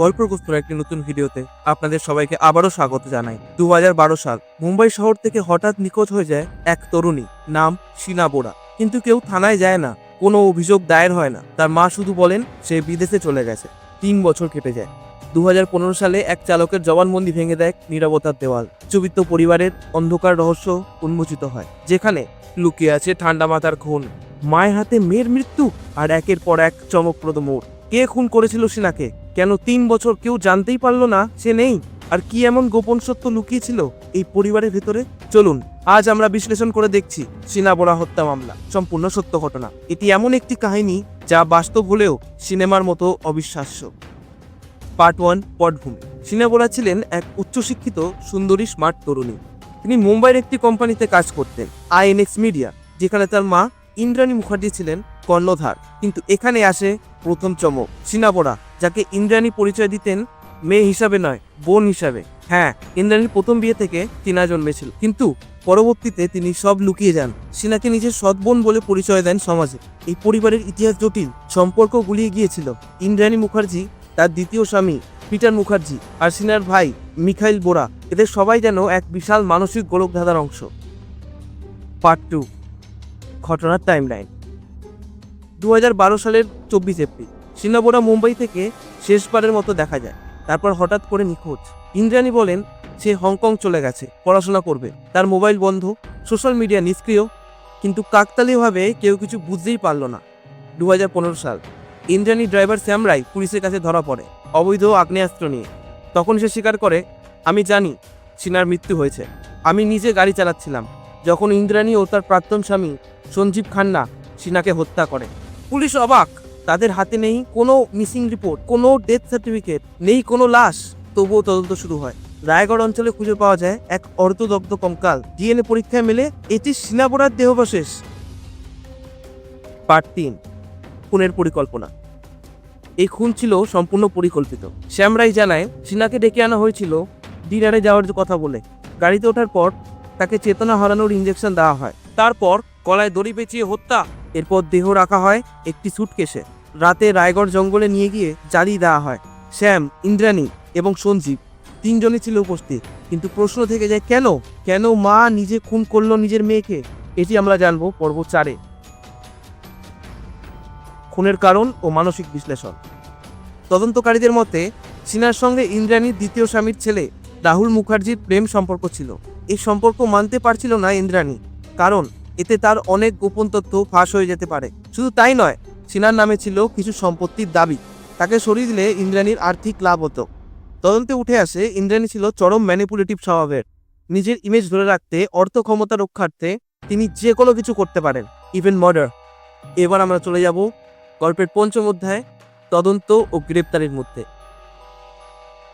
গল্পগ্রস্তর একটি নতুন ভিডিওতে আপনাদের সবাইকে আবারও স্বাগত জানাই। দু হাজার বারো সাল, মুম্বাই শহর থেকে হঠাৎ নিখোঁজ হয়ে যায় এক তরুণী, নাম শিনা বোরা। কিন্তু কেউ থানায় যায় না, কোনো অভিযোগ দায়ের হয় না। তার মা শুধু বলেন, সে বিদেশে চলে গেছে, তিন বছর কেটে যায়। দু হাজার পনেরো সালে এক চালকের জবানবন্দি ভেঙে দেয় নিরাপত্তার দেওয়াল। চবিত্র পরিবারের অন্ধকার রহস্য উন্মোচিত হয়, যেখানে লুকিয়ে আছে ঠান্ডা মাথার খুন মায়ের হাতে মেয়ের মৃত্যু আর একের পর এক চমকপ্রদ মোড়। কে খুন করেছিল সিনাকে কেন তিন বছর কেউ জানতেই পারল না সে নেই? আর কি এমন গোপন সত্য লুকিয়েছিল এই পরিবারের ভেতরে? চলুন, আজ আমরা বিশ্লেষণ করে দেখছি সিনা বোরা হত্যা মামলা, সম্পূর্ণ সত্য ঘটনা। এটি এমন একটি কাহিনী যা বাস্তব হলেও সিনেমার মতো অবিশ্বাস্য। পার্ট ওয়ান, পটভূমি। সিনা বোরা ছিলেন এক উচ্চশিক্ষিত, সুন্দরী, স্মার্ট তরুণী। তিনি মুম্বাইয়ের একটি কোম্পানিতে কাজ করতেন, আইএনএক্স মিডিয়া, যেখানে তার মা ইন্দ্রাণী মুখার্জি ছিলেন কর্ণধার। কিন্তু এখানে আসে প্রথম চমক, সিনাবোরা যাকে ইন্দ্রাণী পরিচয় দিতেন মেয়ে হিসাবে নয়, বোন হিসাবে। হ্যাঁ ইন্দ্রাণীর প্রথম বিয়ে থেকে টিনা জন্মেছিল। কিন্তু পরবর্তীতে তিনি সব লুকিয়ে যান। সিনাকে নিজের সৎ বোন বলে পরিচয় দেন সমাজে। এই পরিবারের ইতিহাস জটিল, সম্পর্ক গুলিয়ে গিয়েছিল। ইন্দ্রাণী মুখার্জি, তার দ্বিতীয় স্বামী পিটার মুখার্জি আর সিনার ভাই মিখাইল বোরা। এদের সবাই যেন এক বিশাল মানসিক গোলকধাঁধার অংশ। পার্ট টু, ঘটনার টাইমলাইন। দু হাজার বারো সালের চব্বিশ এপ্রিল। সিনাবোরা মুম্বাই থেকে শেষবারের মতো দেখা যায়। তারপর হঠাৎ করে নিখোঁজ। ইন্দ্রাণী বলেন, সে হংকং চলে গেছে, পড়াশোনা করবে। তার মোবাইল বন্ধ, সোশ্যাল মিডিয়া নিষ্ক্রিয়, কিন্তু কাকতালীয়ভাবে কেউ কিছু বুঝতেই পারল না। দু হাজার পনেরো সাল, ইন্দ্রাণী ড্রাইভার শ্যাম রায় পুলিশের কাছে ধরা পড়ে, অবৈধ আগ্নেয়াস্ত্র নিয়ে। তখন সে স্বীকার করে, আমি জানি সিনার মৃত্যু হয়েছে। আমি নিজে গাড়ি চালাচ্ছিলাম, যখন ইন্দ্রাণী ও তার প্রাক্তন স্বামী সঞ্জীব খান্না সিনাকে হত্যা করে। পুলিশ অবাক। তাদের হাতে নেই কোনো মিসিং রিপোর্ট কোনো ডেথ সার্টিফিকেট নেই কোনো লাশ। তবুও তদন্ত শুরু হয়। রায়গড় অঞ্চলে খুঁজে পাওয়া যায় এক অর্ধদগ্ধ কঙ্কাল। ডিএনএ পরীক্ষায় মেলে এটি সিনাবোরার দেহবশেষ। পার্ট তিন, খুনের পরিকল্পনা। এই খুন ছিল সম্পূর্ণ পরিকল্পিত। শ্যামরাই জানায়, সিনাকে ডেকে আনা হয়েছিল ডিনারে যাওয়ার কথা বলে। গাড়িতে ওঠার পর তাকে চেতনা হারানোর ইঞ্জেকশন দেওয়া হয়। তারপর গলায় দড়ি পেঁচিয়ে হত্যা, এরপর দেহ রাখা হয় একটি সুটকেসে রাতে রায়গড় জঙ্গলে নিয়ে গিয়ে জ্বালিয়ে দেওয়া হয়। শ্যাম, ইন্দ্রাণী এবং সঞ্জীব তিনজনই ছিল উপস্থিত। কিন্তু প্রশ্ন থেকে যায়, কেন? কেন মা নিজে খুন করল নিজের মেয়েকে? এটি আমরা জানব পর্ব চারে। খুনের কারণ ও মানসিক বিশ্লেষণ। তদন্তকারীদের মতে, সিনার সঙ্গে ইন্দ্রাণীর দ্বিতীয় স্বামীর ছেলে রাহুল মুখার্জির প্রেম সম্পর্ক ছিল। এই সম্পর্ক মানতে পারছিল না ইন্দ্রাণী। কারণ, এতে তার অনেক গোপন তথ্য ফাঁস হয়ে যেতে পারে। শুধু তাই নয় সিনার নামে ছিল কিছু সম্পত্তির দাবি। তাকে সরিয়ে দিলে ইন্দ্রাণীর আর্থিক লাভ হতো। তদন্তে উঠে আসে, ইন্দ্রাণী ছিল চরম ম্যানিপুলেটিভ স্বভাবের। নিজের ইমেজ ধরে রাখতে, অর্থ ক্ষমতা রক্ষার্থে তিনি যে কোনো কিছু করতে পারেন ইভেন মার্ডার এবার আমরা চলে যাব গল্পের পঞ্চম অধ্যায়, তদন্ত ও গ্রেপ্তারের মধ্যে।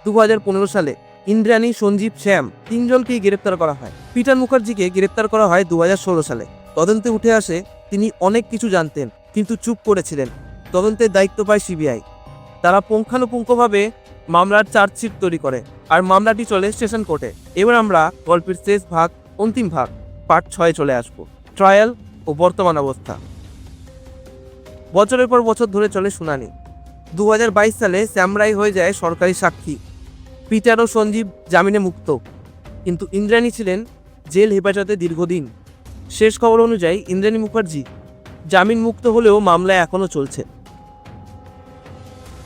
দু হাজার পনেরো সালে ইন্দ্রাণী, সঞ্জীব, শ্যাম তিনজনকেই গ্রেপ্তার করা হয়। পিটার মুখার্জিকে গ্রেপ্তার করা হয় দু হাজার ষোলো সালে। তদন্তে উঠে আসে, তিনি অনেক কিছু জানতেন। কিন্তু চুপ করেছিলেন। তদন্তের দায়িত্ব পায় সিবিআই। তারা পুঙ্খানুপুঙ্খভাবে মামলার চার্জশিট তৈরি করে আর মামলাটি চলে স্টেশন কোর্টে। এবার আমরা গল্পের শেষ ভাগ, অন্তিম ভাগ, পার্ট ছয়ে চলে আসব। ট্রায়াল ও বর্তমান অবস্থা। বছরের পর বছর ধরে চলে শুনানি। দু হাজার বাইশ সালে স্যামরাই হয়ে যায় সরকারি সাক্ষী। পিটার ও সঞ্জীব জামিনে মুক্ত। কিন্তু ইন্দ্রাণী ছিলেন জেল হেফাজতে দীর্ঘদিন। শেষ খবর অনুযায়ী ইন্দ্রাণী মুখার্জি জামিন মুক্ত হলেও মামলা এখনও চলছে।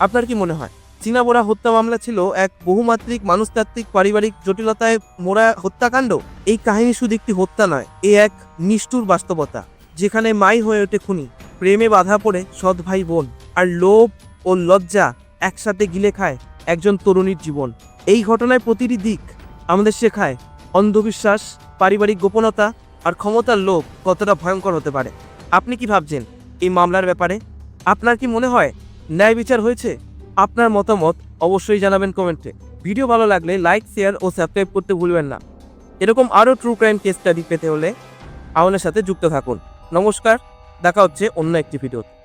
আপনার কি মনে হয়? চীনা বোরা হত্যা মামলা ছিল এক বহুমাত্রিক মানুষতাত্ত্বিক পারিবারিক জটিলতায় মোড়া হত্যাকাণ্ড? এই কাহিনী শুধু একটি হত্যা নয়, এ এক নিষ্ঠুর বাস্তবতা, যেখানে মাই হয়ে ওঠে খুনি, প্রেমে বাধা পড়ে সৎ ভাই বোন, আর লোভ ও লজ্জা একসাথে গিলে খায় একজন তরুণীর জীবন। এই ঘটনায় প্রতিটি দিক আমাদের শেখায় অন্ধবিশ্বাস, পারিবারিক গোপনতা, আর ক্ষমতার লোভ কতটা ভয়ঙ্কর হতে পারে। আপনি কি ভাবছেন এই মামলার ব্যাপারে? আপনার কি মনে হয় ন্যায় বিচার হয়েছে? আপনার মতামত অবশ্যই জানাবেন কমেন্টে। ভিডিও ভালো লাগলে লাইক, শেয়ার ও সাবস্ক্রাইব করতে ভুলবেন না। এরকম আরও ট্রু ক্রাইম কেস স্টাডি পেতে হলে আমাদের সাথে যুক্ত থাকুন। নমস্কার, দেখা হচ্ছে অন্য একটি ভিডিওতে।